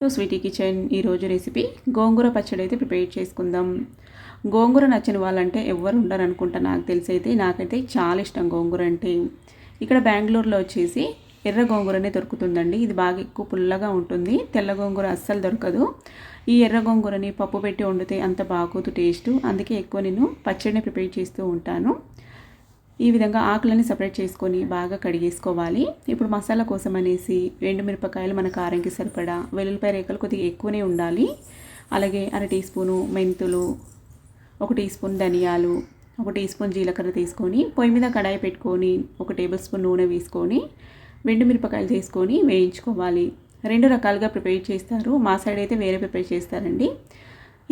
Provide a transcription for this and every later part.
To Sweety kitchen ఈరోజు recipe. Gongura పచ్చడి అయితే ప్రిపేర్ చేసుకుందాం. గోంగూర నచ్చిన వాళ్ళంటే ఎవరు ఉండరు అనుకుంటా నాకు తెలిసి అయితే నాకైతే చాలా ఇష్టం గోంగూర అంటే. ఇక్కడ బెంగళూరులో వచ్చేసి ఎర్ర గోంగూరనే దొరుకుతుందండి. ఇది బాగా ఎక్కువ పుల్లగా ఉంటుంది. తెల్ల గోంగూర అస్సలు దొరకదు. ఈ ఎర్ర గోంగూరని పప్పు పెట్టి వండితే అంత బాగోదు టేస్ట్. అందుకే ఎక్కువ నేను పచ్చడిని ప్రిపేర్ చేస్తూ ఉంటాను. ఈ విధంగా ఆకులని సపరేట్ చేసుకొని బాగా కడిగేసుకోవాలి. ఇప్పుడు మసాలా కోసం అనేసి మిరపకాయలు మన కారంకి సరిపడా వెల్లుల్లిపాయ రేఖలు కొద్దిగా ఎక్కువనే ఉండాలి. అలాగే అర టీ స్పూను మెంతులు ఒక టీ స్పూన్ ధనియాలు ఒక టీ స్పూన్ జీలకర్ర తీసుకొని పొయ్యి మీద కడాయి పెట్టుకొని ఒక టేబుల్ స్పూన్ నూనె వేసుకొని మిరపకాయలు తీసుకొని వేయించుకోవాలి. రెండు రకాలుగా ప్రిపేర్ చేస్తారు. మా సైడ్ అయితే వేరే ప్రిపేర్ చేస్తారండి.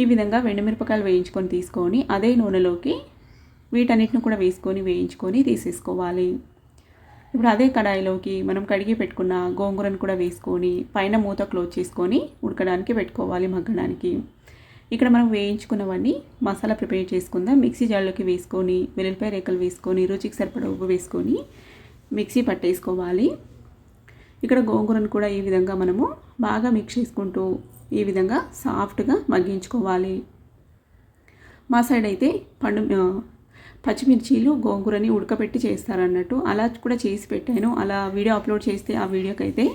ఈ విధంగా మిరపకాయలు వేయించుకొని తీసుకొని అదే నూనెలోకి వీటన్నిటిని కూడా వేసుకొని వేయించుకొని తీసేసుకోవాలి. ఇప్పుడు అదే కడాయిలోకి మనం కడిగి పెట్టుకున్న గోంగూరను కూడా వేసుకొని పైన మూత క్లోజ్ చేసుకొని ఉడకడానికి పెట్టుకోవాలి మగ్గడానికి. ఇక్కడ మనం వేయించుకున్నవన్నీ మసాలా ప్రిపేర్ చేసుకుందాం. మిక్సీ జార్లోకి వేసుకొని వెల్లుల్లిపాయ రేకలు వేసుకొని రుచికి సరిపడా ఉప్పు వేసుకొని మిక్సీ పట్టేసుకోవాలి. ఇక్కడ గోంగూరను కూడా ఈ విధంగా మనము బాగా మిక్స్ చేసుకుంటూ ఈ విధంగా సాఫ్ట్గా మగ్గించుకోవాలి. మా సైడ్ అయితే పండు పచ్చిమిర్చీలు గోంగూరని ఉడకబెట్టి చేస్తారన్నట్టు అలా కూడా చేసి పెట్టాను. అలా వీడియో అప్లోడ్ చేస్తే ఆ వీడియోకి అయితే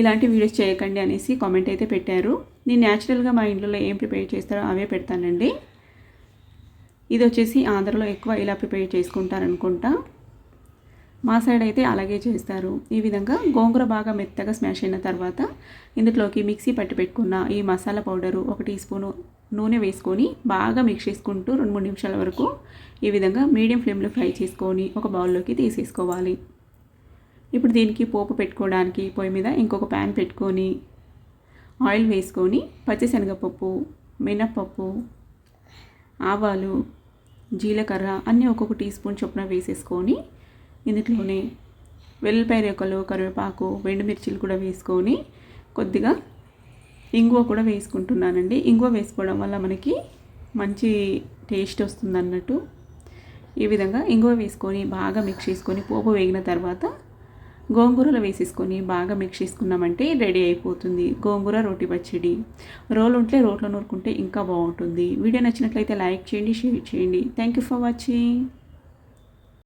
ఇలాంటి వీడియోస్ చేయకండి అనేసి కామెంట్ అయితే పెట్టారు. నేను న్యాచురల్గా మా ఇంట్లో ఏం ప్రిపేర్ చేస్తారో అవే పెడతానండి. ఇది వచ్చేసి ఆంధ్రలో ఎక్కువ ఇలా ప్రిపేర్ చేసుకుంటారనుకుంటా. మా సైడ్ అయితే అలాగే చేస్తారు. ఈ విధంగా గోంగూర బాగా మెత్తగా స్మాష్ అయిన తర్వాత ఇందులోకి మిక్సీ పట్టి పెట్టుకున్న ఈ మసాలా పౌడరు ఒక టీ స్పూను నూనె వేసుకొని బాగా మిక్స్ చేసుకుంటూ రెండు మూడు నిమిషాల వరకు ఈ విధంగా మీడియం ఫ్లేమ్లో ఫ్రై చేసుకొని ఒక బౌల్లోకి తీసేసుకోవాలి. ఇప్పుడు దీనికి పోపు పెట్టుకోవడానికి పొయ్యి మీద ఇంకొక ప్యాన్ పెట్టుకొని ఆయిల్ వేసుకొని పచ్చిశనగపప్పు మినప్పప్పు ఆవాలు జీలకర్ర అన్నీ ఒక్కొక్క టీ స్పూన్ చొప్పున వేసేసుకొని ఇందులోనే వెల్లుల్లిపాయ రెక్కలు కరివేపాకు మిర్చిలు కూడా వేసుకొని కొద్దిగా ఇంగువ కూడా వేసుకుంటున్నానండి. ఇంగువ వేసుకోవడం వల్ల మనకి మంచి టేస్ట్ వస్తుంది అన్నట్టు ఈ విధంగా ఇంగువ వేసుకొని బాగా మిక్స్ చేసుకొని పోపు వేగిన తర్వాత గోంగూరలు వేసేసుకొని బాగా మిక్స్ చేసుకున్నామంటే రెడీ అయిపోతుంది. గోంగూర రోటి పచ్చడి. రోలు ఉంటే రోట్లో నూరుకుంటే ఇంకా బాగుంటుంది. వీడియో నచ్చినట్లయితే లైక్ చేయండి షేర్ చేయండి. Thank you for watching